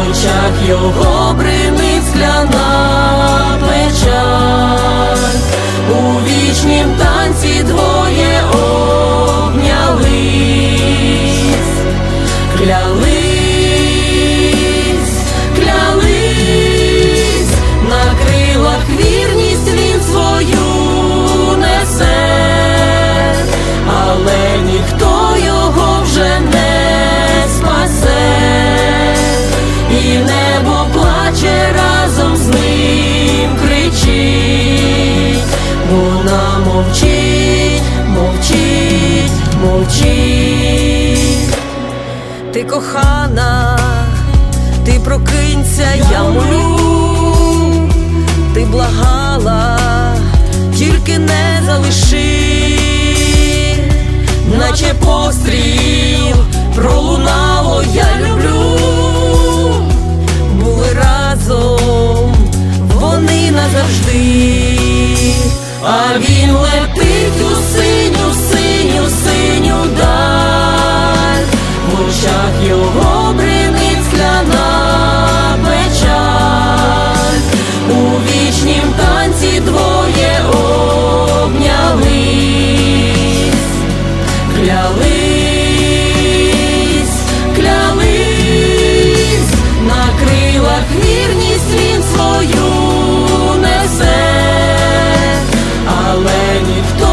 очах його бринить небо плаче разом з ним кричить, вона мовчить, мовчить, мовчить. Ти кохана, ти прокинься, я молю, ти благала, тільки не залиши, наче постріл пролунало, я люблю, need